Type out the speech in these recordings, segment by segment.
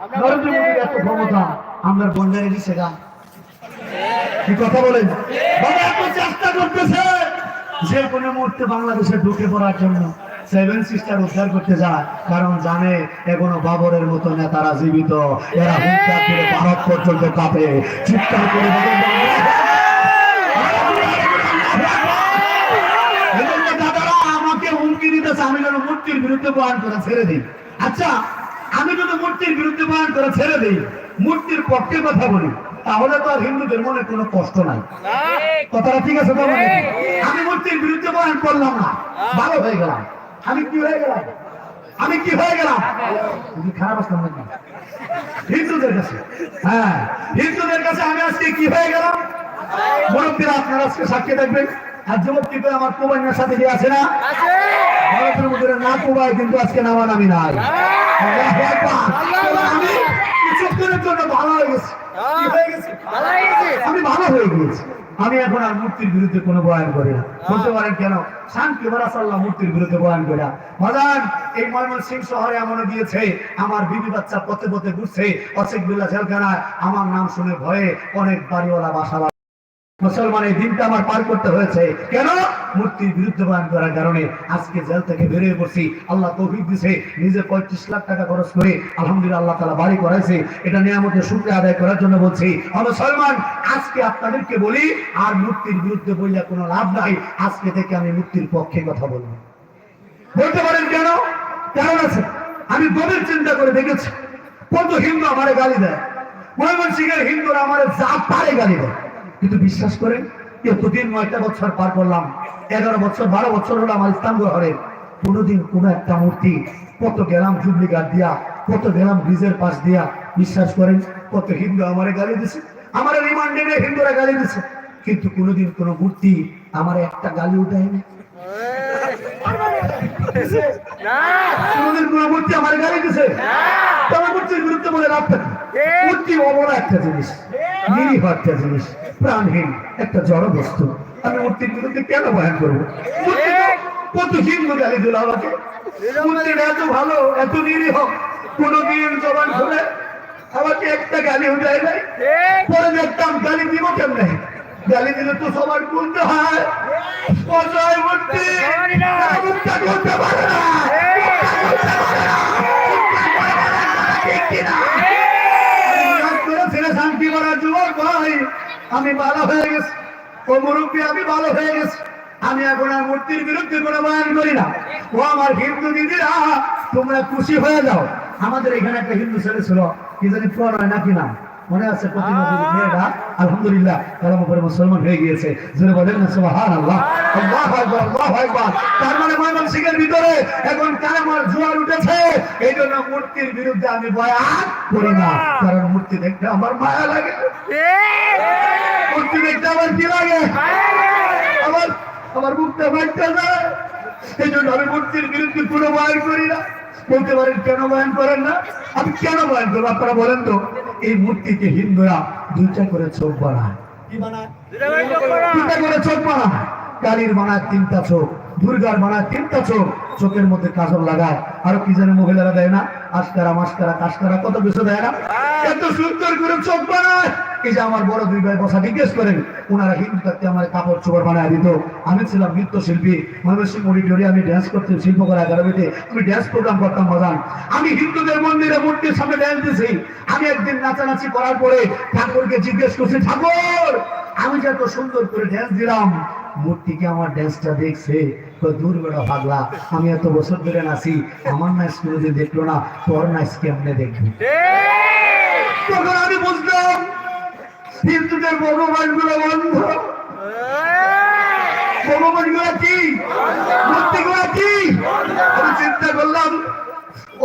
নরেন্দ্র মোদীর এত ক্ষমতা, আমরা দিছে কি কথা বলেন? বাবা এত চেষ্টা করতেছে যে কোনো মুহূর্তে বাংলাদেশে ঢুকে পড়ার জন্য সেভেন সিস্টার উদ্ধার করতে যায়, কারণ জানে এখনও বাবরের মতো নেতারা জীবিত। এরা হুঙ্কার করে ভারত পর্যন্ত কাঁপে। চিৎকার করে দাদারা আমাকে হুমকি দিতেছে, আমি যেন মূর্তির বিরুদ্ধে বয়ান করে ছেড়ে দিই। আচ্ছা আমি যদি মূর্তির বিরুদ্ধে বয়ান করে ছেড়ে দিই মূর্তির পক্ষে কথা বলি তাহলে তো আর হিন্দুদের মনে কোনো কষ্ট নাই। কথাটা ঠিক আছে? আমি মূর্তির বিরুদ্ধে বয়ান করলাম না। ভালো হয়ে গেলাম। আমি কি হয়ে গেলাম? আমি কি হয়ে গেলাম? খারাপ আসলাম নাকি? হিন্দুদের কাছে। হ্যাঁ হিন্দুদের কাছে আমি আজকে কি হয়ে গেলাম? মুরব্বীরা আপনারা আজকে সাক্ষী দেখবেন। আর যুবক কিন্তু আমার কুমাইনার সাথে যে আছে না? না কুমায় কিন্তু আজকে নামা নামি নাই। তবে আমি ভালো হয়ে হয়ে হয়ে গিয়েছি আমি এখন আর মূর্তির বিরুদ্ধে কোনো বয়ান করি না বলতে পারেন কেন শান্তি বারাসাল্লাহ মূর্তির বিরুদ্ধে বয়ান করি না বাজান এই ময়মনসিংহ শহরে এমন গিয়েছে আমার বিবি বাচ্চা পথে পথে ঘুরছে অশেখ বিল্লা জেলখানায় আমার নাম শুনে ভয়ে অনেক বাড়িওয়ালা বাসা মুসলমান এই দিনটা আমার পার করতে হয়েছে কেন মূর্তির বিরুদ্ধে বয়ান করার কারণে আজকে জেল থেকে বেরিয়ে পড়ছি। আল্লাহ তৌফিক দিছে, নিজে পঁয়ত্রিশ লাখ টাকা খরচ করে আলহামদুলিল্লাহ আল্লাহ তালা বাড়ি করাইছে। এটা নিয়ামতের শুক্রিয়া আদায় করার জন্য বলছি। আমরা মুসলমান আজকে আপনাদেরকে বলি, আর মূর্তির বিরুদ্ধে বললে কোনো লাভ নাই। আজকে থেকে আমি মূর্তির পক্ষে কথা বলব। বলতে পারেন কেন? কারণ আছে। আমি গভীর চিন্তা করে দেখেছি। কত হিন্দু আমারে গালি দেয়। ময়মনসিংহের হিন্দুরা আমারে যা পারে গালি দেয়। কিন্তু বিশ্বাস করেন? এতদিন নয়টা বছর পার করলাম এগারো বছর বারো বছর হলো আমার ইসলাম ঘরের কোনোদিন কোনো একটা মূর্তি কত গেলাম জুবলি গাছ দিয়া কত গেলাম ব্রিজের পাশ দিয়া বিশ্বাস করেন কত হিন্দু আমারে গালি দিছে। আমার রিমান্ডে নিয়ে হিন্দুরা গালি দিছে। কিন্তু কোনোদিন কোনো মূর্তি আমার একটা গালি উঠায়নি কোনোদিন কোনো মূর্তি আমার গালি দিছে। তো আমার মূর্তির বিরুদ্ধে বলে কি? মূর্তি অবলা একটা জিনিস। নিরীহ একটা জিনিস প্রাণহীন একটা জড় বস্তু আমি মূর্তির বিরুদ্ধে কেন বয়ান করব? কত হিন্দু গালি দিল আমাকে। মূর্তিটা এত ভালো এত নিরীহ। কোনদিন জবান খুলে আমাকে একটা গালি উঠায় নাই। পরে দেখতাম গালি দিব কেমনে? গালি দিলে তো সবার গুনতে হয়। মূর্তি করতে পারে না। কাজ শান্তি করার যুবক ভাই, আমি ভালো হয়ে গেছি। ও মুরব্বী, আমি ভালো হয়ে গেছি। আমি এখন আর মূর্তির বিরুদ্ধে কোনো বয়ান করি না। ও আমার হিন্দু দিদিরা, তোমরা খুশি হয়ে যাও। আমাদের এখানে একটা হিন্দু ছেলে ছিল, কি জানি প্রণয় নাকি নাম মনে আছে আলহামদুলিল্লাহ মুসলমান হয়ে গিয়েছে। মানে জন্য আমি মূর্তির বিরুদ্ধে কোনো বয়ান করি না। বলতে পারেন কেন বয়ান করেন না? আমি কেন বয়ান করব? আপনারা বলেন তো। এই মূর্তিকে হিন্দুরা দুইটা করে চোখ বানায়। কি বানায়? দুইটা করে চোখ বানায়। কালীর বানায় তিনটা চোখ দুর্গার বানায় তিনটা চোখ। চোখের মধ্যে কাজল লাগায়। আরও কি জানে মহিলারা দেয় না? আস্কারা মাস্কারা কাস্কারা কত কিছু দেয় না? এত সুন্দর করে চোখ বানায়। এই যে আমার বড় দুই ভাই বসা জিজ্ঞেস করেন ওনারা হিন্দু থাকতে আমার কাপড় চোপড় বানায় দিত। আমি ছিলাম নৃত্য শিল্পী ময়মনসিংহ অডিটোরিয়ামে আমি ড্যান্স করতে শিল্পকলা একাডেমিতে। আমি ড্যান্স প্রোগ্রাম করতাম বাজান। আমি হিন্দুদের মন্দিরে মূর্তির সামনে ড্যান্স দিয়েছি আমি একদিন নাচানাচি করার পরে ঠাকুরকে জিজ্ঞেস করছি ঠাকুর আমি যে এত সুন্দর করে ড্যান্স দিলাম মূর্তিকে আমার ড্যান্সটা দেখছে? তো দূর বেড়া ভাগলা আমি এত বছর ধরে নাচি আমার নাচ কোনোদিন দেখল না তোর নাচ কেমনে দেখবি তখন আমি বুঝলাম হিন্দুদের ভগবানগুলো বন্ধ। ভগবানগুলো কি? মূর্তি গুলো কি? আমি চিন্তা করলাম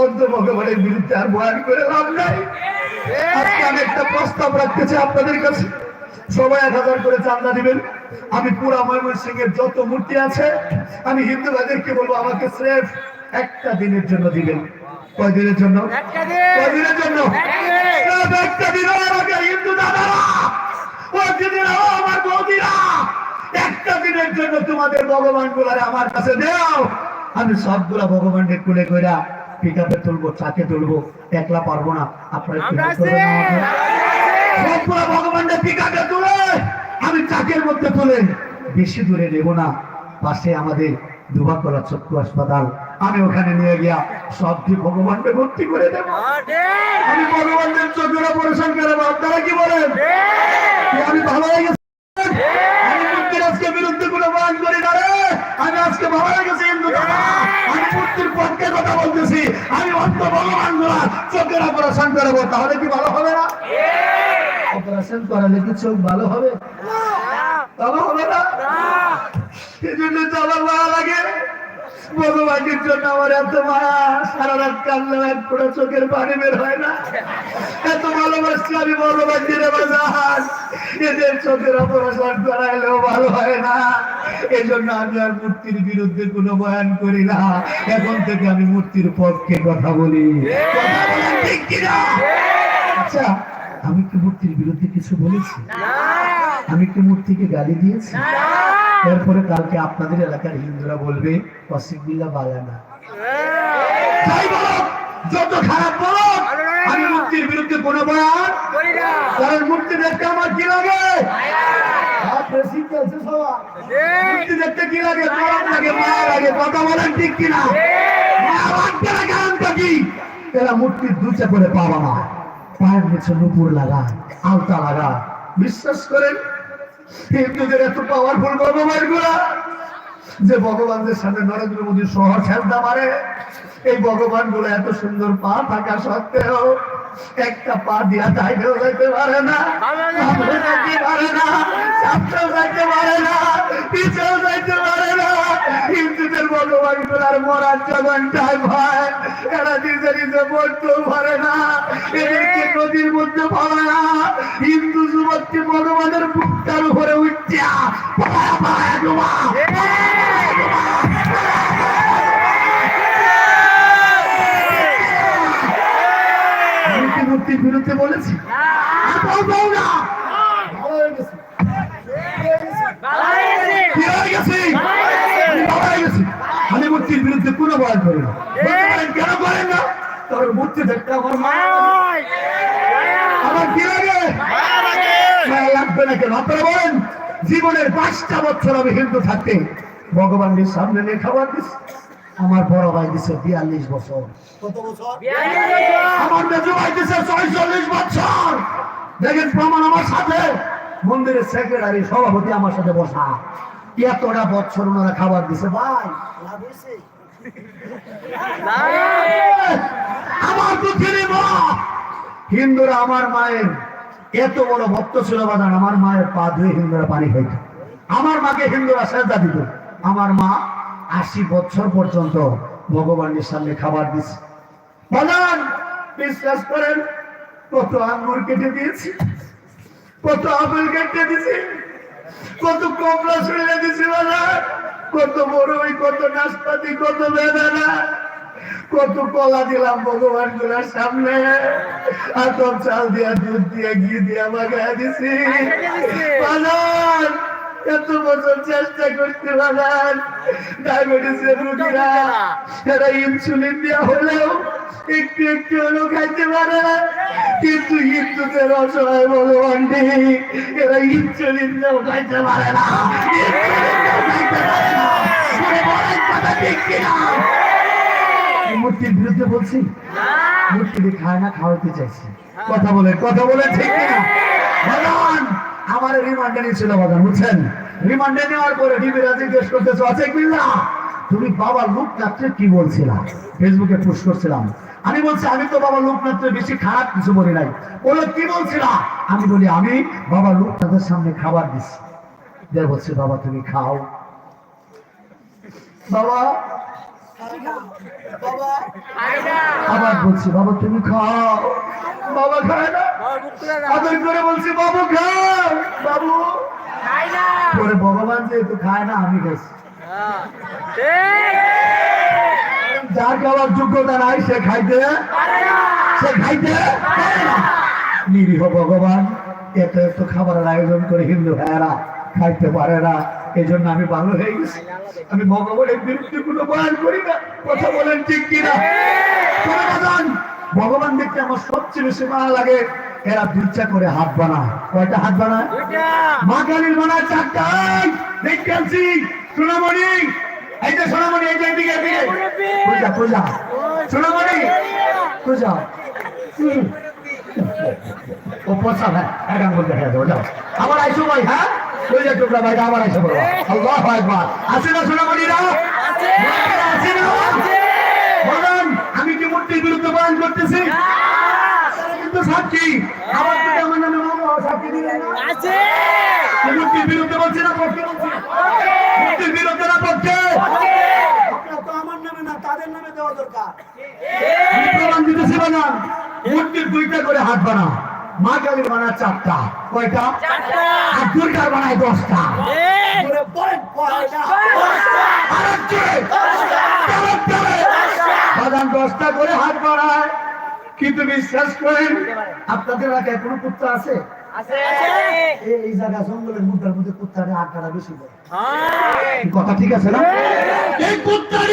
অর্ধ ভগবানের বিরুদ্ধে আর বয়ান করে লাভ নাই। আজকে আমি একটা প্রস্তাব রাখতেছি আপনাদের কাছে। সবাই এক হাজার করে চান্দা দিবেন। আমি পুরা ময়মনসিং এর যত মূর্তি আছে, আমি হিন্দু ভাইদেরকে বলব, আমাকে স্রেফ একটা দিনের জন্য দিবেন। কয় দিনের জন্য কয় দিনের জন্য? একটা দিন। আমাকে হিন্দু দাদারা আমার বৌদিরা একটা দিনের জন্য তোমাদের ভগবান গুলারে আমার কাছে দাও। আমি সবগুলা ভগবানকে কুলে কইরা পিক আপে তুলবো চাকে তুলবো একলা পারব না। আপনারা? সবগুলো ভগবানকে পিক আপে তুলে আমি চাকের মধ্যে তুলে বেশি দূরে নেব না। পাশে আমাদের দুবাকলা চক্ষু হাসপাতাল। আমি ওখানে নিয়ে গিয়া সবটি ভগবানকে ভর্তি করে দেবো? আমি ভগবানদের চোখের অপারেশন করে আপনারা কি বলেন আমি ভালো হয়ে গেছি? আমি মূর্তির বিরুদ্ধে কোনো বয়ান করি না রে। আমি আজকে ভালো হয়ে গেছি হিন্দু আমি মূর্তির পক্ষে কথা বলতেছি। আমি অন্ত ভগবানগুলা চোখের অপারেশন করব তাহলে কি ভালো হবে না? অপারেশন করালে কি চোখ ভালো হবে? ভালো হবে না? এই জন্য তো আমার মায়া লাগে। ভগবানের জন্য আমার এত মায়া সারা রাত কান্না এক ফোঁটা চোখের পানি বের হয় না। এত ভালোবাসছি আমি ভগবান দিনে বাজার এদের চোখের অপারেশন করাইলেও ভালো হয় না। এই জন্য আমি আর মূর্তির বিরুদ্ধে কোনো বয়ান করি না। এখন থেকে আমি মূর্তির পক্ষে কথা বলি। কথা বলেন ঠিক কিনা? আচ্ছা আমি কি মূর্তির বিরুদ্ধে কিছু বলেছি? আমি কি মূর্তিকে গালি দিয়েছি? এরপরে কালকে আপনাদের এলাকার হিন্দুরা বলবে অসিবিল্লা বাগানা যাই বলো যত খারাপ আমি মূর্তির বিরুদ্ধে কোনো বয়ান কারণ মূর্তি দেখতে আমার কি লাগে? আর বেশি চলছে সবার। মূর্তি দেখতে কি লাগে? গরম লাগে মায়া লাগে কথা বলেন ঠিক কিনা? মায়া লাগবে না কারণটা কি? এরা মূর্তির দুচে করে পাবা না। পায়ের নিচে নুপুর লাগা আলতা লাগা। বিশ্বাস করেন হিন্দুদের এত পাওয়ারফুল ভগবানগুলা যে ভগবানদের সামনে নরেন্দ্র মোদী শহর খেলতে পারে, এই ভগবানগুলো এত সুন্দর পা থাকা সত্ত্বেও একটা পা দিয়া দাইতেও যাইতে পারে না যাইতে পারে না হিন্দুদের ভগবানগুলার মরার ভয়, এরা নিজে নিজে মরতেও পারে না, এদেরকে নদীর মধ্যে না। হিন্দু যুবককে ভগবানের বুকটার উপরে উঠিয়া পালায়া পালায়া ডুবা। বিরুদ্ধে বলেছি। না। ভালো হয়ে গেছি। কি গেছি? আমি মূর্তির বিরুদ্ধে কোনো বয়ান করি না। কেন করেন না? তোর মূর্তি দেখতে আমার মায়া আমার কি লাগে? লাগবে না কেন? আপনারা বলেন জীবনের পাঁচটা বছর আমি হিন্দু থাকতে ভগবানের সামনে নিয়ে খাবার দিস আমার বড় ভাই দিছে বিয়াল্লিশ বছর। কত বছর? আমার মেজো ভাই দিছে ছয়চল্লিশ বছর। দেখেন প্রমাণ আমার সাথে। মন্দিরের সেক্রেটারি সভাপতি আমার সাথে বসা। এতটা বছর ওনারা খাবার দিছে। ভাই আমার দুঃখেরই মা হিন্দুরা আমার মায়ের এত বড় ভক্ত ছিল বাদান আমার মায়ের পা ধুয়ে হিন্দুরা পানি খাইত। আমার মাকে হিন্দুরা সেজা দিত। আমার মা আশি বছর পর্যন্ত ভগবানের সামনে খাবার দিছে। বাদান বিশ্বাস করেন কত আঙ্গুর কেটে দিয়েছি কত আপেল কেটে দিয়েছি কত কমলা শুনে দিয়েছি বাদান কত বড়ই কত নাশপাতি কত বেদানা কত কলা দিলাম ভগবানগুলার সামনে। আতপ চাল দিয়া দুধ দিয়া ঘি দিয়া মাগায় দিছি বাজার এত বছর চেষ্টা করতে বাজার ডায়াবেটিসের রুগীরা, এরা ইনসুলিন দেওয়া হলেও একটু একটু হলেও খাইতে পারে কিন্তু হিন্দুদের অসহায় ভগবান নেই এরা ইনসুলিন দিয়েও খাইতে পারে না। না মূর্তির বিরুদ্ধে বলছি খায় না খাওয়াতে চাইছি। কথা বলে কথা বলে ঠিক ভগবান আমার রিমান্ডে নিয়েছিল বাগান বুঝছেন? রিমান্ডে নেওয়ার পরে ডিবিরা জিজ্ঞেস করতেছো আছে কিনা তুমি বাবা লোকনাথের কি বলছিলা? ফেসবুকে পোস্ট করছিলাম। আমি বলছি, আমি তো বাবা লোকনাথের বেশি খারাপ কিছু বলি নাই। বলে, কি বলছিলা? আমি বলি, আমি বাবা লোকনাথের সামনে খাবার দিচ্ছি। দেখ বলছি বাবা তুমি খাও। বাবা আবার বলছি, বাবা, তুমি খাও। বাবা খায় না? আদর করে বলছি, বাবু খাও বাবু। পরে ভগবান যেহেতু খায় না, আমি গেছি যার খাওয়ার যোগ্যতা নাই, সে খাইতে সে খাইতে নিরীহ ভগবান, এত এত খাবারের আয়োজন করে হিন্দু ভাইয়েরা খাইতে পারে না। এই জন্য আমি ভালো হয়ে গেছি। আমি ভগবানের বিরুদ্ধে কোনো বয়ান করি না। কথা বলেন ঠিক কিনা? ভগবান দেখতে আমার সবচেয়ে বেশি মায়া লাগে। এরা দুইটা করে হাত বানায়। কয়টা হাত বানায়? মা কালীর বানায় চারটাই দেখতে আছি সোনামণি। এই যে সোনামণি এই যে পূজা পূজা। সোনামণি। পূজা। ও পচা ভাই এটা বলতে হ্যাঁ যাও। আবার আইসো ভাই হ্যাঁ? যে টুকরা ভাই আবার আইসো বলো আল্লাহ একবার আছে না সোনামণিরা? আছে। না? বলেন আমি কি মূর্তির বিরুদ্ধে বয়ান করতেছি? কিন্তু সাক্ষী আমার থেকে আমার নামে মামলা সাক্ষী দিলেন না? কি মূর্তির বিরুদ্ধে বলছে না পক্ষে মূর্তির বিরুদ্ধে না পক্ষে? আমার নামে না তাদের নামে দেওয়া দরকার। প্রমাণ দিতেছি বানান মূর্তির দুইটা করে হাত বানা মা কালীর বানা চারটা। কয়টা? আর দুর্গার বানায় দশটা। দশটা। করে হাত বাড়ায়। কিন্তু বিশ্বাস করেন আপনাদের এলাকায় কোনো কুত্তা আছে? এই- জায়গা জঙ্গলের মুদ্রার মধ্যে কুত্তাটা আটকাটা বেশি দেয়। কথা ঠিক আছে না? এই কুত্তা